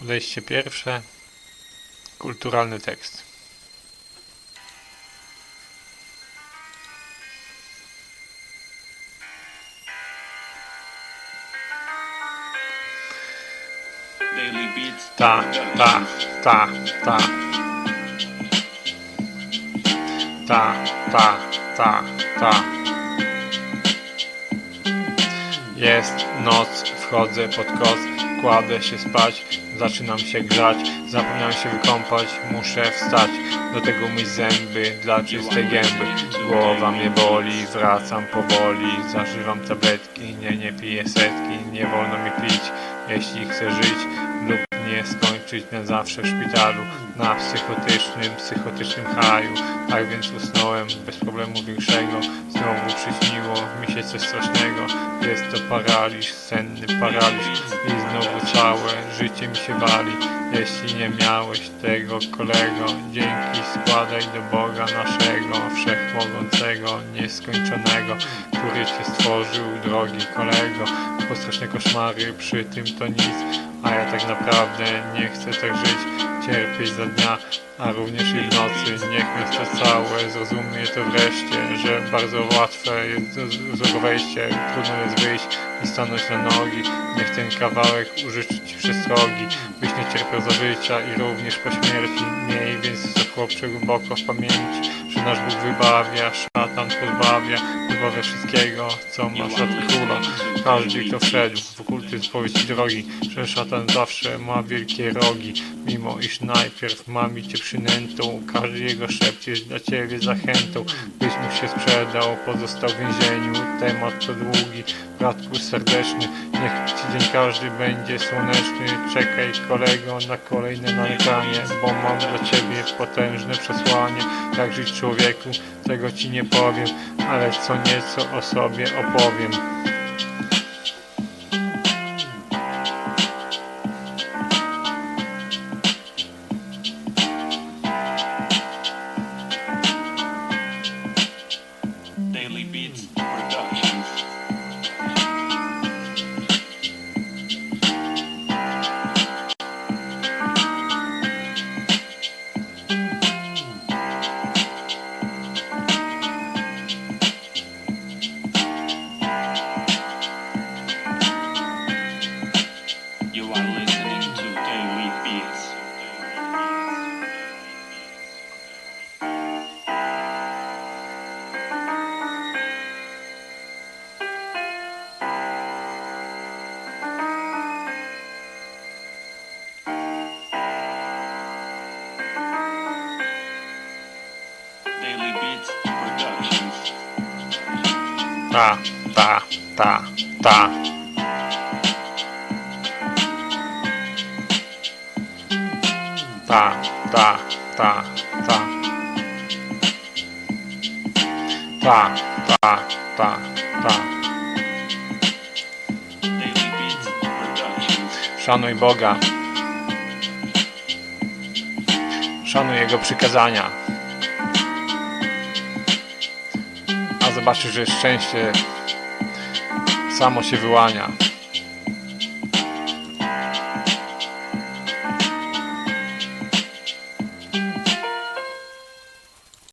Podejście pierwsze. Kulturalny tekst. Ta, ta, ta, ta. Ta, ta, ta, ta. Jest noc, wchodzę pod koc, kładę się spać, zaczynam się grzać, zapomniałem się wykąpać, muszę wstać, do tego myć zęby dla czystej gęby. Głowa mnie boli, wracam powoli, zażywam tabletki, nie, nie piję setki, nie wolno mi pić, jeśli chcę żyć lub nie skończyć na zawsze w szpitalu, na psychotycznym, psychotycznym haju. Tak więc usnąłem bez problemu większego, znowu przyśniło mi się coś strasznego, jest to paraliż, senny paraliż i znowu całe życie mi się wali. Jeśli nie miałeś tego kolego, dzięki składaj do Boga naszego, wszechmogącego, nieskończonego, który cię stworzył, drogi kolego. Bo straszne koszmary przy tym to nic, a ja tak naprawdę nie chcę tak żyć, cierpieć za dnia, a również i w nocy. Niech miasto całe zrozumie to wreszcie, że bardzo łatwe jest złego wejście, trudno jest wyjść i stanąć na nogi. Niech ten kawałek użyczy ci przestrogi, byś nie cierpiał za życia i również po śmierci. Miej więc to chłopcze głęboko w pamięci, nasz Bóg wybawia, szatan pozbawia, wybawia wszystkiego, co ma szat króla. Każdy, kto wszedł w okultyzm powieści drogi, że szatan zawsze ma wielkie rogi, mimo iż najpierw mami cię przynętą, każdy jego szept jest dla ciebie zachętą, byś mu się sprzedał, pozostał w więzieniu, temat to długi, bratku serdeczny, niech ci dzień każdy będzie słoneczny, czekaj kolego na kolejne naleganie, bo mam dla ciebie potężne przesłanie, jak żyć człowieku, tego ci nie powiem, ale co nieco o sobie opowiem. Daily Beats Ta, ta, ta, ta. Ta, ta, ta, ta. Ta, ta, ta, ta. Szanuj Boga. Szanuj Jego przykazania. Zobaczysz, że szczęście samo się wyłania.